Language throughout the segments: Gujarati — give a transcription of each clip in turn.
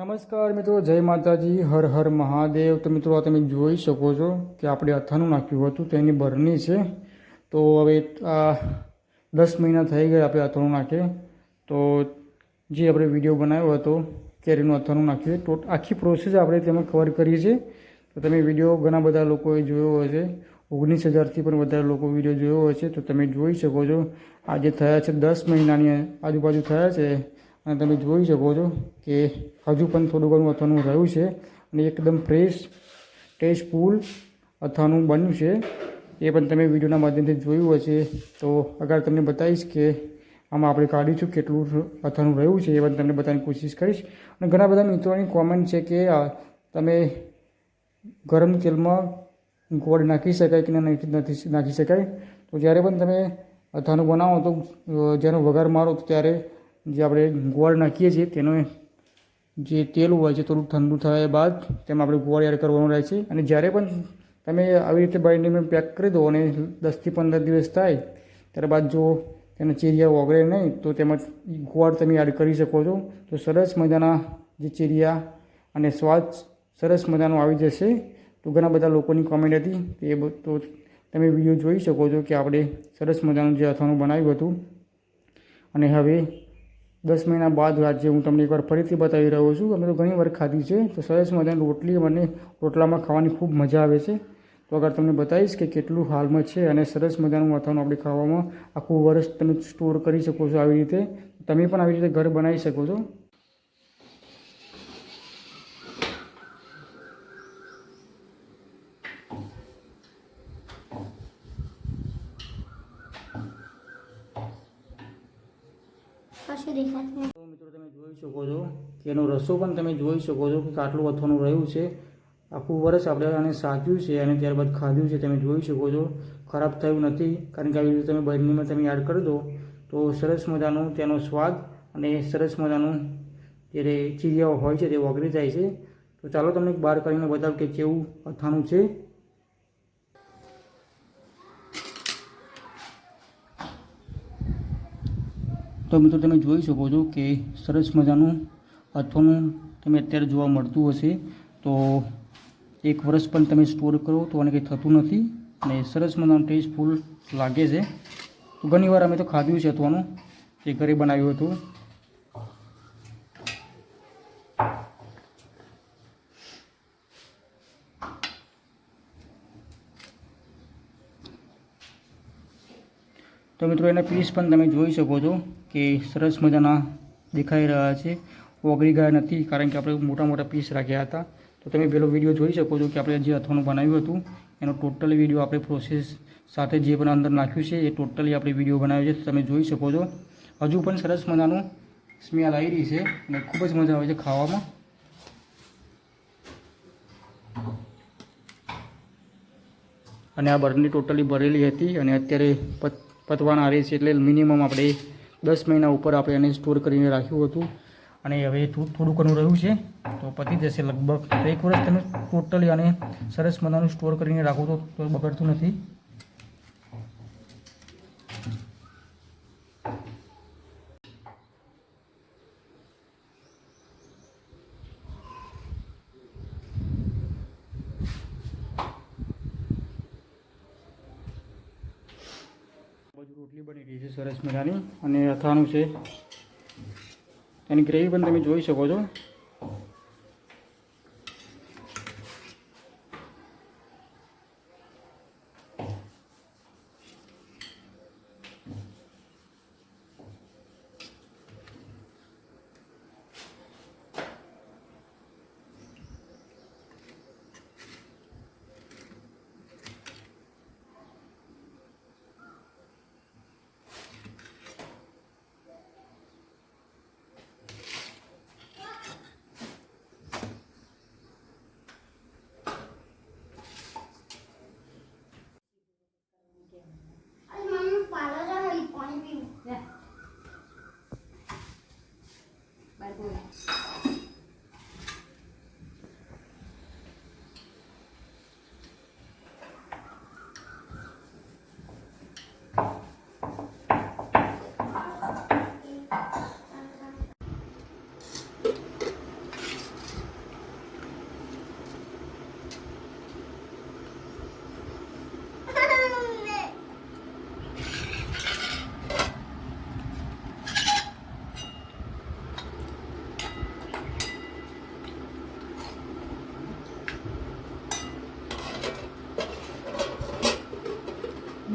નમસ્કાર મિત્રો, જય માતાજી, હર હર મહાદેવ. તો મિત્રો, આ તમે જોઈ શકો છો કે આપણે અથાણું નાખ્યું હતું, તેની બરણી છે. તો હવે, આ દસ મહિના થઈ ગયા આપણે અથાણું નાખીએ તો જે આપણે વીડિયો બનાવ્યો હતો કેરીનું અથાણું નાખ્યું તો આખી પ્રોસેસ આપણે તેમાં કવર કરીએ છીએ. તો તમે વીડિયો ઘણા બધા લોકોએ જોયો હશે ઓગણીસ હજારથી પણ વધારે લોકો વીડિયો જોયો હશે તો તમે જોઈ શકો છો આજે થયા છે દસ મહિનાની આજુબાજુ થયા છે અને તમે જોઈ શકો છો કે હજુ પણ થોડું ઘણું અથાણું રહ્યું છે અને એકદમ ફ્રેશ ટેસ્ટફુલ અથાણું બન્યું છે. એ પણ તમે વિડીયોના માધ્યમથી જોયું હશે. તો આગળ તમને બતાવીશ કે આમાં આપણે કાઢીશું કેટલું અથાણું રહ્યું છે એ પણ તમને બતાવવાની કોશિશ કરીશ. અને ઘણા બધા મિત્રોની કોમેન્ટ છે કે તમે ગરમ તેલમાં ગોળ નાખી શકાય કે નાખી શકાય. તો જ્યારે પણ તમે અથાણું બનાવો તો જ્યારે વઘાર મારો તો ત્યારે જે આપણે ગોળ નાખીએ છીએ તેનો જે તેલ હોય છે થોડું ઠંડુ થયા બાદ તેમાં આપણે ગોળ એડ કરવાનું રહે છે. અને જ્યારે પણ તમે આવી રીતે બાઇન્ડિંગમાં પેક કરી દો અને દસથી પંદર દિવસ થાય, ત્યારબાદ જો તેના ચીરિયા ઓગળે નહીં, તો તેમાં ગોળ તમે એડ કરી શકો છો. તો સરસ મજાના જે ચીરિયા અને સ્વાદ સરસ મજાનો આવી જશે. તો ઘણા બધા લોકોની કોમેન્ટ હતી તે તો તમે વીડિયો જોઈ શકો છો કે આપણે સરસ મજાનું જે અથાણું બનાવ્યું હતું. અને હવે દસ મહિના બાદ આજે હું તમને એકવાર ફરીથી બતાવી રહ્યો છું અમે તો ઘણી વાર ખાધી છે. તો સરસ મજાની રોટલી મને રોટલામાં ખાવાની ખૂબ મજા આવે છે. તો આગળ તમને બતાવીશ કે કેટલું હાલમાં છે અને સરસ મજાનું અથાણું આપણે ખાવામાં આખું વર્ષ તમે સ્ટોર કરી શકો છો આવી રીતે. તમે પણ આવી રીતે ઘર બનાવી શકો છો. કશું દેખાતું નથી. મિત્રો તમે જોઈ શકો છો કે એનો રસો પણ તમે જોઈ શકો છો કે કાટલું અથવાનું રહ્યું છે. આખું વર્ષ આપણે આને સાચ્યું છે અને ત્યારબાદ ખાધું છે. તમે જોઈ શકો છો. ખરાબ થયું નથી. કારણ કે આવી રીતે તમે બરણીમાં તમે એડ કરી દો. તો સરસ મજાનું તેનો સ્વાદ અને સરસ મજાનું જે ચીરિયાઓ હોય છે તે ઓગળી જાય છે. તો ચાલો તમને બહાર કરીને બતાવું કે કેવું અથાણું છે. તો મિત્રો તમે જોઈ શકો છો કે સરસ મજાનું અથવાનું તમે અત્યારે જોવા મળતું હશે. તો એક વર્ષ પણ તમે સ્ટોર કરો તો આને કંઈ થતું નથી અને સરસ મજાનું ટેસ્ટફુલ લાગે છે. તો ઘણીવાર અમે તો ખાધ્યું છે અથવાનું એ ઘરે બનાવ્યું હતું. તો મિત્રો એના પીસ પણ તમે જોઈ શકો છો કે સરસ મજાના દેખાઈ રહ્યા છે. ઓગળી ગયા નથી કારણ કે આપણે મોટા મોટા પીસ રાખ્યા હતા. તો તમે પેલો વીડિયો જોઈ શકો છો કે આપણે જે અથાણું બનાવ્યું હતું, એનો ટોટલ વીડિયો આપણે પ્રોસેસ સાથે જે પણ અંદર નાખ્યું છે, એ ટોટલી આપણે વીડિયો બનાવ્યો છે. તમે જોઈ શકો છો. હજુ પણ સરસ મજાનું સ્મેલ આવી રહી છે અને ખૂબ જ મજા આવે છે ખાવામાં. અને આ બરણી ટોટલી ભરેલી હતી અને અત્યારે પતવાના આવે છે એટલે મિનિમમ આપણે દસ મહિના ઉપર આપણે એને સ્ટોર કરીને રાખ્યું હતું. અને હવે થોડું ઘણું રહ્યું છે. તો પતી જશે લગભગ એક વર્ષ તમે ટોટલી આને સરસ મજાનું સ્ટોર કરીને રાખો તો બગડતું નથી. રોટલી બની રહી છે સરસ મજાની અને અથાણું છે. એની ગ્રેવી પણ તમે જોઈ શકો છો.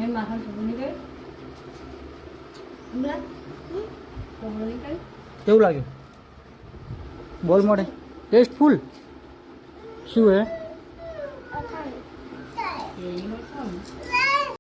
ઉમરા ચોખ્ખું નીકળે કેવું લાગ્યું? બોલ મળે ટેસ્ટફૂલ? શું હે?